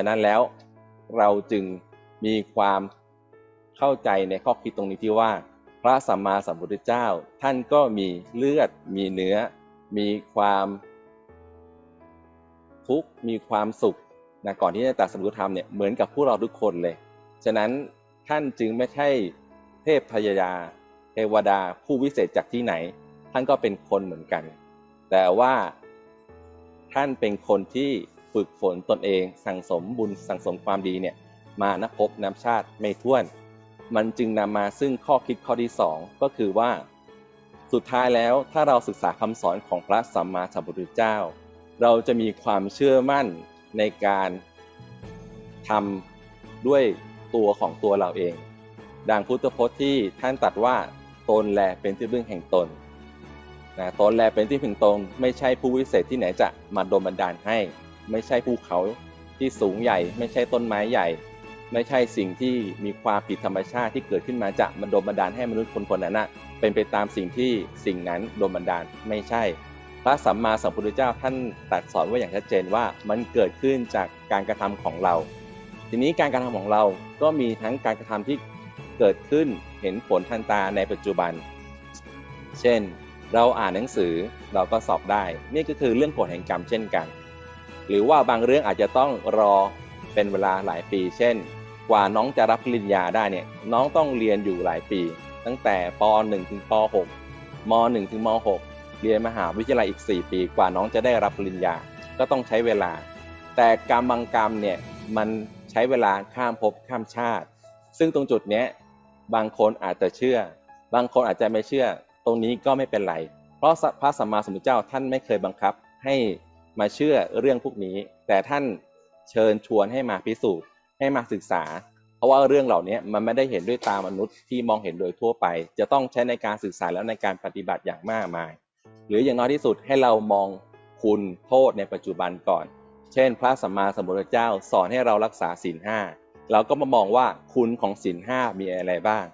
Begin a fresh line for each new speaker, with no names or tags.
ฉะนั้นแล้วเราจึงมีความเข้าใจในข้อคิดตรงนี้ที่ว่า พระสัมมาสัมพุทธเจ้า ท่านก็มีเลือด มีเนื้อ มีความทุกข์มีความสุขนะก่อนที่จะตรัสรู้ธรรมเนี่ยเหมือนกับพวกเราทุกคนเลย ฉะนั้นท่านจึงไม่ใช่เทพพยายาเทวดาผู้วิเศษจากที่ไหน ท่านก็เป็นคนเหมือนกัน แต่ว่าท่านเป็นคนที่ ฝึกฝนตนเอง สั่งสมบุญสั่งสมความดีเนี่ยมานับพบน้ำชาติไม่ท้วน มันจึงนำมาซึ่งข้อคิดข้อที่สองก็คือว่า สุดท้ายแล้วถ้าเราศึกษาคำสอนของพระสัมมาสัมพุทธเจ้า เราจะมีความเชื่อมั่นในการทำด้วยตัวของตัวเราเอง ดังพุทธพจน์ที่ท่านตรัสว่าตนแลเป็นที่พึ่งแห่งตนนะตนแลเป็นที่พึ่งตนไม่ใช่ผู้วิเศษที่ไหนจะมาดลบันดาลให้ ไม่ใช่ภูเขาที่สูงใหญ่ ไม่ใช่ต้นไม้ใหญ่ ไม่ใช่สิ่งที่มีความผิดธรรมชาติที่เกิดขึ้นมาจะมาดลบันดาลให้มนุษย์คนคนนั้นนะเป็นไปตามสิ่งที่สิ่งนั้นดลบันดาลไม่ใช่ พระสัมมาสัมพุทธเจ้าท่านตรัสสอนไว้อย่างชัดเจนว่ามันเกิดขึ้นจากการกระทำของเรา ทีนี้การกระทำของเราก็มีทั้งการกระทำที่เกิดขึ้นเห็นผลทันตาในปัจจุบัน เช่น เราอ่านหนังสือเราก็สอบได้ นี่ก็คือเรื่องผลแห่งกรรมเช่นกัน หรือว่าบางเรื่องอาจจะต้องรอเป็นเวลาหลายปี เช่น กว่าน้องจะรับปริญญาได้เนี่ยน้องต้องเรียนอยู่หลายปี ตั้งแต่ป .1 ถึงป .6 ม .1 ถึงม .6 เรียนมหาวิทยาลัยอีก 4 ปีกว่าน้องจะได้รับปริญญาก็ต้องใช้เวลา แต่กรรมบางกรรมเนี่ยมันใช้เวลาข้ามภพข้ามชาติ ซึ่งตรงจุดเนี้ยบางคนอาจจะเชื่อ บางคนอาจจะไม่เชื่อ ตรงนี้ก็ไม่เป็นไร เพราะพระสัมมาสัมพุทธเจ้าท่านไม่เคยบังคับให้ มาเชื่อเรื่องพวกนี้ แต่ท่านเชิญชวนให้มาพิสูจน์ให้มาศึกษา เพราะว่าเรื่องเหล่านี้มันไม่ได้เห็นด้วยตามนุษย์ที่มองเห็นโดยทั่วไป จะต้องใช้ในการศึกษาแล้วในการปฏิบัติอย่างมากมาย หรืออย่างน้อยที่สุดให้เรามองคุณโทษในปัจจุบันก่อน เช่น พระสัมมาสัมพุทธเจ้าสอนให้เรารักษาศีลห้าเราก็มามองว่าคุณของศีลห้ามีอะไรบ้าง